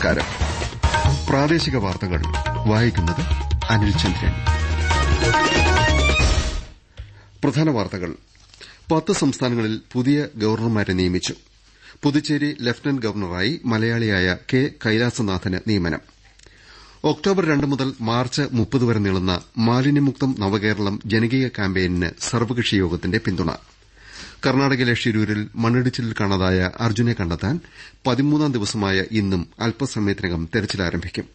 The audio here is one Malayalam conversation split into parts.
നമസ്കാരം. പ്രാദേശിക വാർത്തകൾ. വായിക്കുന്നത് അനിൽ ചന്ദ്രൻ. പ്രധാന വാർത്തകൾ. പത്ത് സംസ്ഥാനങ്ങളിൽ പുതിയ ഗവർണർമാരെ നിയമിച്ചു. പുതുച്ചേരി ലഫ്റ്റനന്റ് ഗവർണറായി മലയാളിയായ കെ കൈലാസനാഥന് നിയമനം. ഒക്ടോബർ രണ്ട് മുതൽ മാർച്ച് മുപ്പത് വരെ നീളുന്ന മാലിന്യമുക്തം നവകേരളം ജനകീയ ക്യാമ്പയിനിന് സർവകക്ഷി യോഗത്തിന്റെ പിന്തുണ. കർണാടകയിലെ ഷിരൂരിൽ മണ്ണിടിച്ചിലിൽ കാണാതായ അർജുനെ കണ്ടെത്താൻ പതിമൂന്നാം ദിവസമായ ഇന്നും അല്പസമയത്തിനകം തെരച്ചിൽ ആരംഭിക്കും.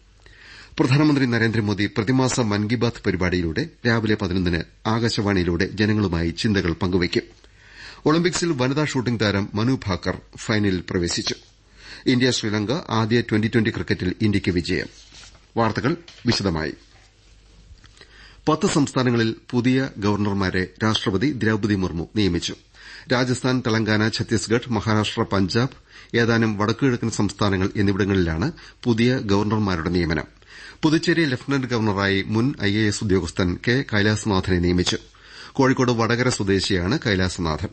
പ്രധാനമന്ത്രി നരേന്ദ്രമോദി പ്രതിമാസ മൻ കി ബാത് പരിപാടിയിലൂടെ രാവിലെ പതിനൊന്നിന് ആകാശവാണിയിലൂടെ ജനങ്ങളുമായി ചിന്തകൾ പങ്കുവയ്ക്കും. ഒളിമ്പിക്സിൽ വനിതാ ഷൂട്ടിംഗ് താരം മനു ഭാക്കർ ഫൈനലിൽ പ്രവേശിച്ചു. ഇന്ത്യ ശ്രീലങ്ക ആദ്യ ട്വന്റി ട്വന്റി ക്രിക്കറ്റിൽ ഇന്ത്യയ്ക്ക് വിജയം. വാർത്തകൾ വിശദമായി. പത്ത് സംസ്ഥാനങ്ങളിൽ പുതിയ ഗവർണർമാരെ രാഷ്ട്രപതി ദ്രൌപതി മുർമു നിയമിച്ചു. രാജസ്ഥാൻ തെലങ്കാന ഛത്തീസ്ഗഡ് മഹാരാഷ്ട്ര പഞ്ചാബ് ഏതാനും വടക്കുകിഴക്കൻ സംസ്ഥാനങ്ങൾ എന്നിവിടങ്ങളിലാണ് പുതിയ ഗവർണർമാരുടെ നിയമനം. പുതുച്ചേരി ലഫ്റ്റനന്റ് ഗവർണറായി മുൻ ഐ എ എസ് ഉദ്യോഗസ്ഥൻ കെ കൈലാസനാഥനെ നിയമിച്ചു. കോഴിക്കോട് വടകര സ്വദേശിയാണ് കൈലാസനാഥൻ.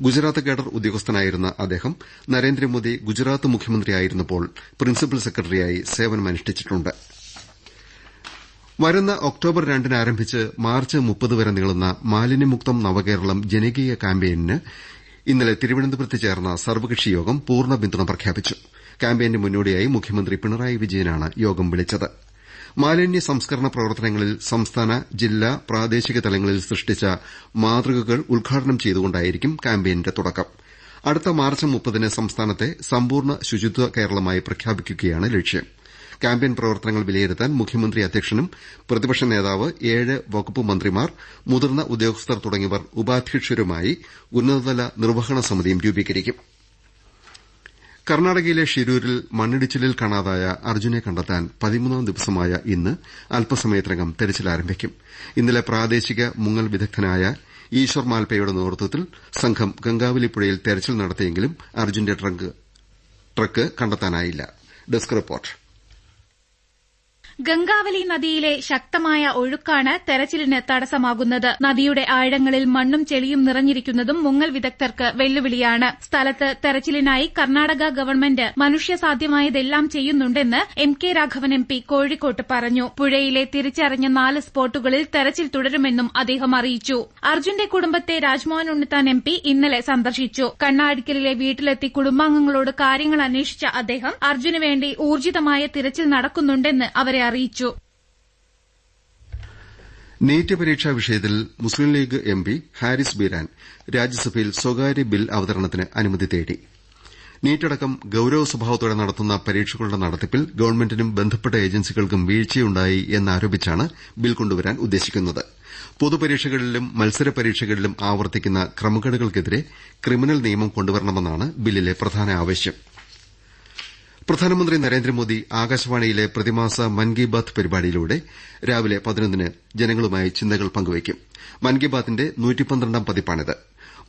ഗുജറാത്ത് കേഡർ ഉദ്യോഗസ്ഥനായിരുന്ന അദ്ദേഹം നരേന്ദ്രമോദി ഗുജറാത്ത് മുഖ്യമന്ത്രിയായിരുന്നപ്പോൾ പ്രിൻസിപ്പൽ സെക്രട്ടറിയായി സേവനമനുഷ്ഠിച്ചിട്ടുണ്ട്. വരുന്ന ഒക്ടോബർ രണ്ടിന് ആരംഭിച്ച് മാർച്ച് മുപ്പത് വരെ നീളുന്ന മാലിന്യമുക്തം നവകേരളം ജനകീയ ക്യാമ്പയിനിന് ഇന്നലെ തിരുവനന്തപുരത്ത് ചേർന്ന സർവകക്ഷി യോഗം പൂർണ പിന്തുണ പ്രഖ്യാപിച്ചു. ക്യാമ്പയിന്റെ മുന്നോടിയായി മുഖ്യമന്ത്രി പിണറായി വിജയനാണ് യോഗം വിളിച്ചത്. മാലിന്യ സംസ്കരണ പ്രവർത്തനങ്ങളിൽ സംസ്ഥാന ജില്ലാ പ്രാദേശിക തലങ്ങളിൽ സൃഷ്ടിച്ച മാതൃകകൾ ഉദ്ഘാടനം ചെയ്തുകൊണ്ടായിരിക്കും ക്യാമ്പയിന്റെ തുടക്കം. അടുത്ത മാർച്ച് മുപ്പതിന് സംസ്ഥാനത്തെ സമ്പൂർണ ശുചിത്വ കേരളമായി പ്രഖ്യാപിക്കുകയാണ് ലക്ഷ്യം. ക്യാമ്പയിൻ പ്രവർത്തനങ്ങൾ വിലയിരുത്താൻ മുഖ്യമന്ത്രി അധ്യക്ഷനും പ്രതിപക്ഷ നേതാവ് ഏഴ് വകുപ്പ് മന്ത്രിമാർ മുതിർന്ന ഉദ്യോഗസ്ഥർ തുടങ്ങിയവർ ഉപാധ്യക്ഷരുമായി ഉന്നതതല നിർവഹണ സമിതിയും രൂപീകരിക്കും. കർണാടകയിലെ ഷിരൂരിൽ മണ്ണിടിച്ചിലിൽ കാണാതായ അർജുനെ കണ്ടെത്താൻ പതിമൂന്നാം ദിവസമായ ഇന്ന് അല്പസമയത്തിനകം തെരച്ചിൽ ആരംഭിക്കും. ഇന്നലെ പ്രാദേശിക മുങ്ങൽ വിദഗ്ധനായ ഈശ്വർ മാൽപയുടെ നേതൃത്വത്തിൽ സംഘം ഗംഗാവലി പുഴയിൽ തെരച്ചിൽ നടത്തിയെങ്കിലും അർജുന്റെ ട്രക്ക് കണ്ടെത്താനായില്ല. Desk report. ഗംഗാവലി നദിയിലെ ശക്തമായ ഒഴുക്കാണ് തെരച്ചിലിന് തടസ്സമാകുന്നത്. നദിയുടെ ആഴങ്ങളിൽ മണ്ണും ചെളിയും നിറഞ്ഞിരിക്കുന്നതും മുങ്ങൽ വിദഗ്ധർക്ക് വെല്ലുവിളിയാണ്. സ്ഥലത്ത് തെരച്ചിലിനായി കർണാടക ഗവൺമെന്റ് മനുഷ്യസാധ്യമായതെല്ലാം ചെയ്യുന്നുണ്ടെന്ന് M K Raghavan M P കോഴിക്കോട്ട് പറഞ്ഞു. പുഴയിലെ തിരിച്ചറിഞ്ഞ നാല് സ്പോട്ടുകളിൽ തെരച്ചിൽ തുടരുമെന്നും അദ്ദേഹം അറിയിച്ചു. അർജുന്റെ കുടുംബത്തെ രാജ്മോഹൻ ഉണ്ണിത്താൻ എം പി ഇന്നലെ സന്ദർശിച്ചു. കണ്ണാടിക്കലിലെ വീട്ടിലെത്തി കുടുംബാംഗങ്ങളോട് കാര്യങ്ങൾ അന്വേഷിച്ച അദ്ദേഹം അർജുന് വേണ്ടി ഊർജിതമായ തിരച്ചിൽ നടക്കുന്നുണ്ടെന്ന് അവരെ അറിയിച്ചു. നീറ്റ് പരീക്ഷാ വിഷയത്തിൽ മുസ്ലിം ലീഗ് എം പി ഹാരിസ് ബീരാൻ രാജ്യസഭയിൽ സ്വകാര്യ ബിൽ അവതരണത്തിന് അനുമതി തേടി. നീറ്റടക്കം ഗൌരവ സ്വഭാവത്തോടെ നടത്തുന്ന പരീക്ഷകളുടെ നടത്തിപ്പിൽ ഗവൺമെന്റിനും ബന്ധപ്പെട്ട ഏജൻസികൾക്കും വീഴ്ചയുണ്ടായി എന്നാരോപിച്ചാണ് ബിൽ കൊണ്ടുവരാൻ ഉദ്ദേശിക്കുന്നത്. പൊതുപരീക്ഷകളിലും മത്സര പരീക്ഷകളിലും ആവർത്തിക്കുന്ന ക്രമക്കേടുകൾക്കെതിരെ ക്രിമിനൽ നിയമം കൊണ്ടുവരണമെന്നാണ് ബില്ലിലെ പ്രധാന ആവശ്യം. പ്രധാനമന്ത്രി നരേന്ദ്രമോദി ആകാശവാണിയിലെ പ്രതിമാസ മൻ കി ബാത് പരിപാടിയിലൂടെ രാവിലെ പതിനൊന്നിന് ജനങ്ങളുമായി ചിന്തകൾ പങ്കുവയ്ക്കും. മൻ കി ബാത്തിന്റെ നൂറ്റിപ്പന്ത്രണ്ടാം പതിപ്പാണിത്.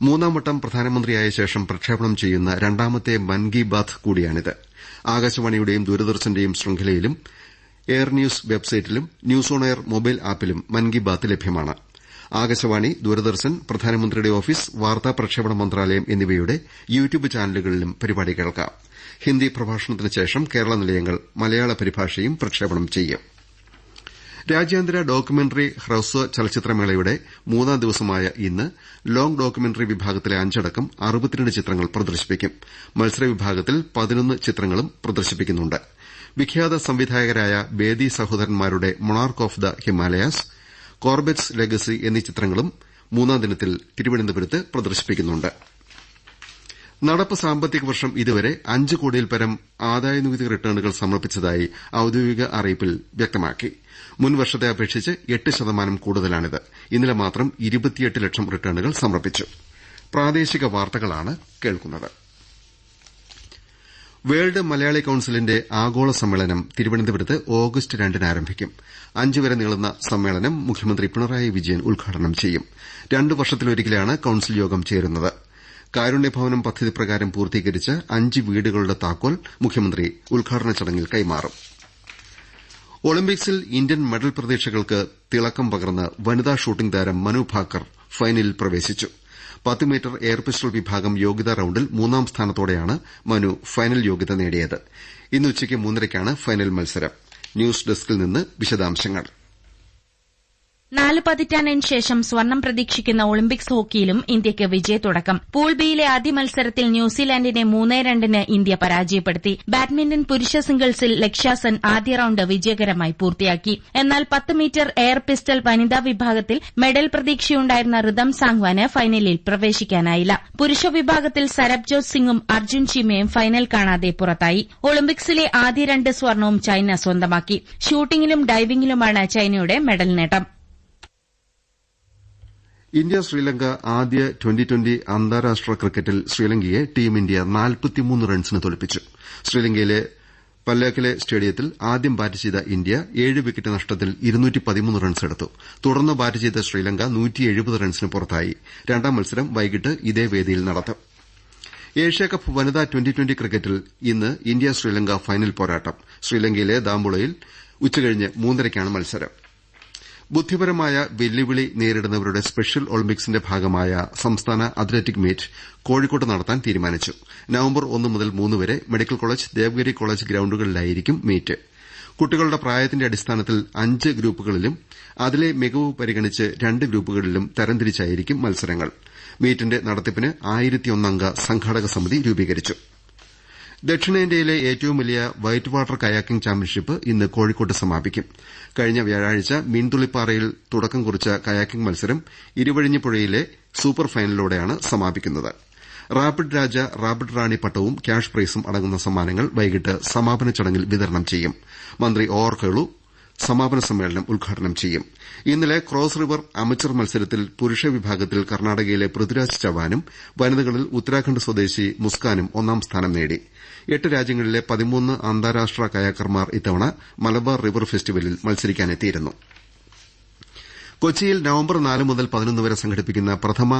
മൂന്നാം വട്ടം പ്രധാനമന്ത്രിയായ ശേഷം പ്രക്ഷേപണം ചെയ്യുന്ന രണ്ടാമത്തെ മൻ കി ബാത് കൂടിയാണിത്. ആകാശവാണിയുടെയും ദൂരദർശന്റെയും ശൃംഖലയിലും എയർ ന്യൂസ് വെബ്സൈറ്റിലും ന്യൂസ് ഓൺ എയർ മൊബൈൽ ആപ്പിലും മൻ കി ബാത് ലഭ്യമാണ്. ആകാശവാണി ദൂരദർശൻ പ്രധാനമന്ത്രിയുടെ ഓഫീസ് വാർത്താ പ്രക്ഷേപണ മന്ത്രാലയം എന്നിവയുടെ യൂട്യൂബ് ചാനലുകളിലും പരിപാടി കേൾക്കാം. ഹിന്ദി പ്രഭാഷണത്തിന് ശേഷം കേരള നിലയങ്ങൾ മലയാള പരിഭാഷയും പ്രക്ഷേപണം ചെയ്യും. രാജ്യാന്തര ഡോക്യുമെന്ററി ഹ്രസ്വ ചലച്ചിത്രമേളയുടെ മൂന്നാം ദിവസമായ ഇന്ന് ലോങ് ഡോക്യുമെന്ററി വിഭാഗത്തിലെ അഞ്ചടക്കം ചിത്രങ്ങൾ പ്രദർശിപ്പിക്കും. മത്സര വിഭാഗത്തിൽ പതിനൊന്ന് ചിത്രങ്ങളും പ്രദർശിപ്പിക്കുന്നുണ്ട്. വിഖ്യാത സംവിധായകരായ ബേദി സഹോദരന്മാരുടെ monarch of the Himalayas Corbett's legacy എന്നീ ചിത്രങ്ങളും മൂന്നാം ദിനത്തിൽ തിരുവനന്തപുരത്ത് പ്രദർശിപ്പിക്കുന്നുണ്ട്. നടപ്പ് സാമ്പത്തിക വർഷം ഇതുവരെ അഞ്ച് കോടിയിൽപരം ആദായനികുതി റിട്ടേണുകൾ സമർപ്പിച്ചതായി ഔദ്യോഗിക അറിയിപ്പിൽ വ്യക്തമാക്കി. മുൻ വർഷത്തെ അപേക്ഷിച്ച് എട്ട് ശതമാനം കൂടുതലാണിത്. ഇന്നലെ മാത്രം ഇരുപത്തിയെട്ട് ലക്ഷം റിട്ടേണുകൾ സമർപ്പിച്ചു. വേൾഡ് മലയാളി കൌൺസിലിന്റെ ആഗോള സമ്മേളനം തിരുവനന്തപുരത്ത് ഓഗസ്റ്റ് രണ്ടിന് ആരംഭിക്കും. അഞ്ചുവരെ നീളുന്ന സമ്മേളനം മുഖ്യമന്ത്രി പിണറായി വിജയൻ ഉദ്ഘാടനം ചെയ്യും. രണ്ടു വർഷത്തിലൊരിക്കലാണ് കൌൺസിൽ യോഗം ചേരുന്നത്. കാരുണ്യഭവനം പദ്ധതി പ്രകാരം പൂർത്തീകരിച്ച അഞ്ച് വീടുകളുടെ താക്കോൽ മുഖ്യമന്ത്രി ഉദ്ഘാടന ചടങ്ങിൽ കൈമാറും. ഒളിമ്പിക്സിൽ ഇന്ത്യൻ മെഡൽ പ്രതീക്ഷകൾക്ക് തിളക്കം പകർന്ന് വനിതാ ഷൂട്ടിംഗ് താരം മനു ഭാക്കർ ഫൈനലിൽ പ്രവേശിച്ചു. പത്ത് മീറ്റർ എയർ പിസ്റ്റൾ വിഭാഗം യോഗ്യതാ റൌണ്ടിൽ മൂന്നാം സ്ഥാനത്തോടെയാണ് മനു ഫൈനൽ യോഗ്യത നേടിയത്. ഇന്ന് ഉച്ചയ്ക്ക് മൂന്നരയ്ക്കാണ് ഫൈനൽ മത്സരം. ന്യൂസ് ഡെസ്കിൽ നിന്ന് വിശദാംശങ്ങൾ. നാല് പതിറ്റാണ്ടിന് ശേഷം സ്വർണം പ്രതീക്ഷിക്കുന്ന ഒളിമ്പിക്സ് ഹോക്കിയിലും ഇന്ത്യയ്ക്ക് വിജയത്തുടക്കം. പൂൾ ബിയിലെ ആദ്യ മത്സരത്തിൽ ന്യൂസിലാൻഡിനെ മൂന്ന് രണ്ടിന് ഇന്ത്യ പരാജയപ്പെടുത്തി. ബാഡ്മിന്റൺ പുരുഷ സിംഗിൾസിൽ ലക്ഷ്യാസൻ ആദ്യ റൌണ്ട് വിജയകരമായി പൂർത്തിയാക്കി. എന്നാൽ പത്ത് മീറ്റർ എയർ പിസ്റ്റൽ വനിതാ വിഭാഗത്തിൽ മെഡൽ പ്രതീക്ഷയുണ്ടായിരുന്ന ഋതം സാങ്വാന് ഫൈനലിൽ പ്രവേശിക്കാനായില്ല. പുരുഷ വിഭാഗത്തിൽ സരബ്ജോത് സിംഗും അർജുൻ ചിമയും ഫൈനൽ കാണാതെ പുറത്തായി. ഒളിമ്പിക്സിലെ ആദ്യ രണ്ട് സ്വർണവും ചൈന സ്വന്തമാക്കി. ഷൂട്ടിംഗിലും ഡൈവിംഗിലുമാണ് ചൈനയുടെ മെഡൽ നേട്ടം. ഇന്ത്യ ശ്രീലങ്ക ആദ്യ ട്വന്റി ട്വന്റി അന്താരാഷ്ട്ര ക്രിക്കറ്റിൽ ശ്രീലങ്കയെ ടീം ഇന്ത്യ റൺസിന് തോൽപ്പിച്ചു. ശ്രീലങ്കയിലെ പല്ലാക്കിലെ സ്റ്റേഡിയത്തിൽ ആദ്യം ബാറ്റ് ചെയ്ത ഇന്ത്യ ഏഴ് വിക്കറ്റ് നഷ്ടത്തിൽ റൺസെടുത്തു തുടർന്ന് ബാറ്റ് ചെയ്ത ശ്രീലങ്ക റൺസിന് പുറത്തായി. രണ്ടാം മത്സരം വൈകിട്ട് ഇതേ വേദിയിൽ നടത്തും. ഏഷ്യാകപ്പ് വനിതാ ട്വന്റി ട്വന്റി ക്രിക്കറ്റിൽ ഇന്ന് ഇന്ത്യ ശ്രീലങ്ക ഫൈനൽ പോരാട്ടം. ശ്രീലങ്കയിലെ ദാംബുളയിൽ ഉച്ചകഴിഞ്ഞ് മൂന്നരയ്ക്കാണ് മത്സരം. ബുദ്ധിപരമായ വെല്ലുവിളി നേരിടുന്നവരുടെ സ്പെഷ്യൽ ഒളിമ്പിക്സിന്റെ ഭാഗമായ സംസ്ഥാന അത്ലറ്റിക് മീറ്റ് കോഴിക്കോട്ട് നടത്താൻ തീരുമാനിച്ചു. നവംബർ ഒന്ന് മുതൽ മൂന്ന് വരെ മെഡിക്കൽ കോളേജ് ദേവഗിരി കോളേജ് ഗ്രൌണ്ടുകളിലായിരിക്കും മീറ്റ്. കുട്ടികളുടെ പ്രായത്തിന്റെ അടിസ്ഥാനത്തിൽ അഞ്ച് ഗ്രൂപ്പുകളിലും അതിലെ മികവ് പരിഗണിച്ച് രണ്ട് ഗ്രൂപ്പുകളിലും തരംതിരിച്ചായിരിക്കും മത്സരങ്ങൾ. മീറ്റിന്റെ നടത്തിപ്പിന് ആയിരത്തിയൊന്നംഗ സംഘാടക സമിതി രൂപീകരിച്ചു. ദക്ഷിണേന്ത്യയിലെ ഏറ്റവും വലിയ വൈറ്റ് വാട്ടർ കയാക്കിംഗ് ചാമ്പ്യൻഷിപ്പ് ഇന്ന് കോഴിക്കോട്ട് സമാപിക്കും. കഴിഞ്ഞ വ്യാഴാഴ്ച മീൻതുള്ളിപ്പാറയിൽ തുടക്കം കുറിച്ച കയാക്കിംഗ് മത്സരം ഇരുവഴിഞ്ഞിപ്പുഴയിലെ സൂപ്പർ ഫൈനലിലൂടെയാണ് സമാപിക്കുന്നത്. റാപ്പിഡ് രാജ റാപ്പിഡ് റാണി പട്ടവും ക്യാഷ് പ്രൈസും അടങ്ങുന്ന സമ്മാനങ്ങൾ വൈകിട്ട് സമാപന ചടങ്ങിൽ വിതരണം ചെയ്യും. മന്ത്രി ഒ ആർ കേളു സമാപന സമ്മേളനം ഉദ്ഘാടനം ചെയ്യും. ഇന്നലെ ക്രോസ് റിവർ അമച്ചർ മത്സരത്തിൽ പുരുഷ വിഭാഗത്തിൽ കർണാടകയിലെ പൃഥ്വിരാജ് ചവാനും വനിതകളിൽ ഉത്തരാഖണ്ഡ് സ്വദേശി മുസ്കാനും ഒന്നാം സ്ഥാനം നേടി. എട്ട് രാജ്യങ്ങളിലെ പതിമൂന്ന് അന്താരാഷ്ട്ര കയാക്കർമാർ ഇത്തവണ മലബാർ റിവർ ഫെസ്റ്റിവലിൽ മത്സരിക്കാനെത്തിയിരുന്നു. കൊച്ചിയിൽ നവംബർ നാല് മുതൽ പതിനൊന്ന് വരെ സംഘടിപ്പിക്കുന്ന പ്രഥമ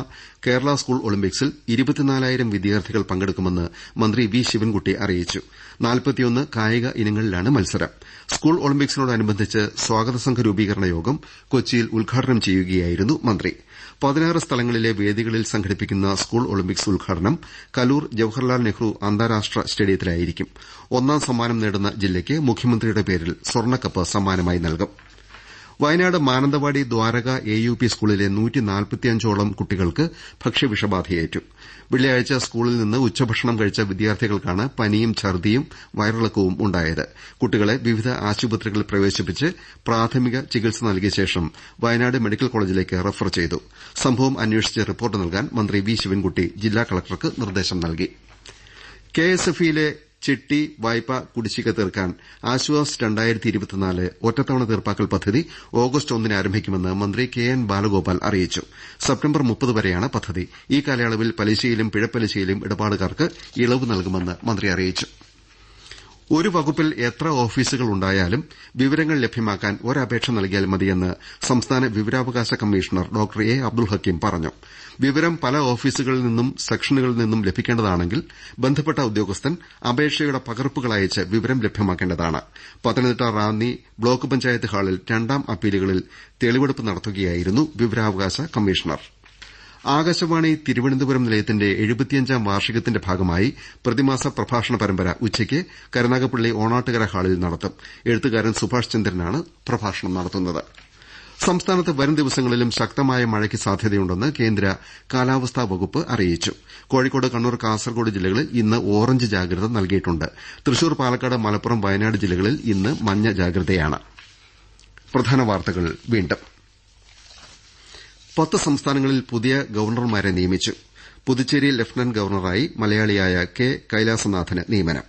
കേരള സ്കൂൾ ഒളിമ്പിക്സിൽ ഇരുപത്തിനാലായിരം വിദ്യാർത്ഥികൾ പങ്കെടുക്കുമെന്ന് മന്ത്രി വി ശിവൻകുട്ടി അറിയിച്ചു. നാൽപ്പത്തിയൊന്ന് കായിക ഇനങ്ങളിലാണ് മത്സരം. സ്കൂൾ ഒളിമ്പിക്സിനോടനുബന്ധിച്ച് സ്വാഗത സംഘ രൂപീകരണ യോഗം കൊച്ചിയിൽ ഉദ്ഘാടനം ചെയ്യുകയായിരുന്നു മന്ത്രി. പതിനാറ് സ്ഥലങ്ങളിലെ വേദികളിൽ സംഘടിപ്പിക്കുന്ന സ്കൂൾ ഒളിമ്പിക്സ് ഉദ്ഘാടനം കലൂർ ജവഹർലാൽ നെഹ്റു അന്താരാഷ്ട്ര സ്റ്റേഡിയത്തിലായിരിക്കും. ഒന്നാം സമ്മാനം നേടുന്ന ജില്ലയ്ക്ക് മുഖ്യമന്ത്രിയുടെ പേരിൽ സ്വർണക്കപ്പ് സമ്മാനമായി നൽകും. Wayanad Mananthavady Dwaraka A U P സ്കൂളിലെ ോളം കുട്ടികൾക്ക് ഭക്ഷ്യവിഷബാധയേറ്റു. വെള്ളിയാഴ്ച സ്കൂളിൽ നിന്ന് ഉച്ചഭക്ഷണം കഴിച്ച വിദ്യാർത്ഥികൾക്കാണ് പനിയും ഛർദിയും വയറിളക്കവും ഉണ്ടായത്. കുട്ടികളെ വിവിധ ആശുപത്രികളിൽ പ്രവേശിപ്പിച്ച് പ്രാഥമിക ചികിത്സ നൽകിയ ശേഷം വയനാട് മെഡിക്കൽ കോളേജിലേക്ക് റഫർ ചെയ്തു. സംഭവം അന്വേഷിച്ച് റിപ്പോർട്ട് നൽകാൻ മന്ത്രി വി ശിവൻകുട്ടി ജില്ലാ കളക്ടർക്ക് നിർദ്ദേശം നൽകി. കെഎസ്എഫ്ഇയിലെ ചിട്ടി വായ്പ കുടിശ്ശിക തീർക്കാൻ. ആശ്വാസ് ഒറ്റത്തവണ തീർപ്പാക്കൽ പദ്ധതി ഓഗസ്റ്റ് ഒന്നിന് ആരംഭിക്കുമെന്ന് മന്ത്രി കെ എൻ ബാലഗോപാൽ അറിയിച്ചു. സെപ്റ്റംബർ മുപ്പത് വരെയാണ് പദ്ധതി. ഈ കാലയളവിൽ പലിശയിലും പിഴപ്പലിശയിലും ഇടപാടുകാർക്ക് ഇളവ് നൽകുമെന്ന് മന്ത്രി അറിയിച്ചു. ഒരു വകുപ്പിൽ എത്ര ഓഫീസുകൾ ഉണ്ടായാലും വിവരങ്ങൾ ലഭ്യമാക്കാൻ ഒരപേക്ഷ നൽകിയാൽ മതിയെന്ന് സംസ്ഥാന വിവരാവകാശ commissioner doctor A Abdul Hakeem പറഞ്ഞു. വിവരം പല ഓഫീസുകളിൽ നിന്നും സെക്ഷനുകളിൽ നിന്നും ലഭിക്കേണ്ടതാണെങ്കിൽ ബന്ധപ്പെട്ട ഉദ്യോഗസ്ഥൻ അപേക്ഷയുടെ പകർപ്പുകൾ അയച്ച് വിവരം ലഭ്യമാക്കേണ്ടതാണ്. പത്തനംതിട്ട റാന്നി ബ്ലോക്ക് പഞ്ചായത്ത് ഹാളിൽ രണ്ടാം അപ്പീലുകളിൽ തെളിവെടുപ്പ് നടത്തുകയായിരുന്നു വിവരാവകാശ കമ്മീഷണർ. ആകാശവാണി തിരുവനന്തപുരം നിലയത്തിന്റെ എഴുപത്തിയഞ്ചാം വാർഷികത്തിന്റെ ഭാഗമായി പ്രതിമാസ പ്രഭാഷണ പരമ്പര ഉച്ചയ്ക്ക് കരുനാഗപ്പള്ളി ഓണാട്ടുകര ഹാളിൽ നടത്തും. എഴുത്തുകാരൻ സുഭാഷ് ചന്ദ്രനാണ് പ്രഭാഷണം നടത്തുന്നത്. സംസ്ഥാനത്ത് വരും ദിവസങ്ങളിലും ശക്തമായ മഴയ്ക്ക് സാധ്യതയുണ്ടെന്ന് കേന്ദ്ര കാലാവസ്ഥാ വകുപ്പ് അറിയിച്ചു. കോഴിക്കോട് കണ്ണൂർ കാസർകോട് ജില്ലകളിൽ ഇന്ന് ഓറഞ്ച് ജാഗ്രത നൽകിയിട്ടുണ്ട്. തൃശൂർ പാലക്കാട് മലപ്പുറം വയനാട് ജില്ലകളിൽ ഇന്ന് മഞ്ഞ ജാഗ്രതയാണ്. പത്ത് സംസ്ഥാനങ്ങളിൽ പുതിയ ഗവർണർമാരെ നിയമിച്ചു. പുതുച്ചേരി ലഫ്റ്റനന്റ് ഗവർണറായി മലയാളിയായ കെ കൈലാസനാഥന് നിയമനം.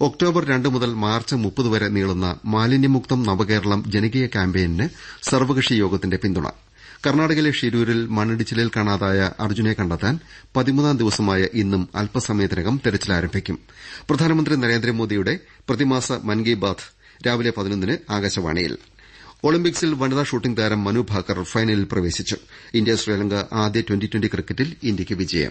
ഒക്ടോബർ രണ്ട് മുതൽ മാർച്ച് മുപ്പത് വരെ നീളുന്ന മാലിന്യമുക്തം നവകേരളം ജനകീയ ക്യാമ്പയിന് സർവകക്ഷി യോഗത്തിന്റെ പിന്തുണ. കർണാടകയിലെ ഷിരൂരിൽ മണ്ണിടിച്ചിലിൽ കാണാതായ അർജുനെ കണ്ടെത്താൻ പതിമൂന്നാം ദിവസമായ ഇന്നും അല്പസമയത്തിനകം തെരച്ചിൽ ആരംഭിക്കും. പ്രധാനമന്ത്രി നരേന്ദ്രമോദിയുടെ പ്രതിമാസ മൻ കി ബാത് രാവിലെ പതിനൊന്നിന് ആകാശവാണിയിൽ. ഒളിമ്പിക്സിൽ വനിതാ ഷൂട്ടിംഗ് താരം മനു ഭാക്കർ ഫൈനലിൽ പ്രവേശിച്ചു. ഇന്ത്യ ശ്രീലങ്ക ആദ്യ ട്വന്റി ട്വന്റി ക്രിക്കറ്റിൽ ഇന്ത്യയ്ക്ക് വിജയം.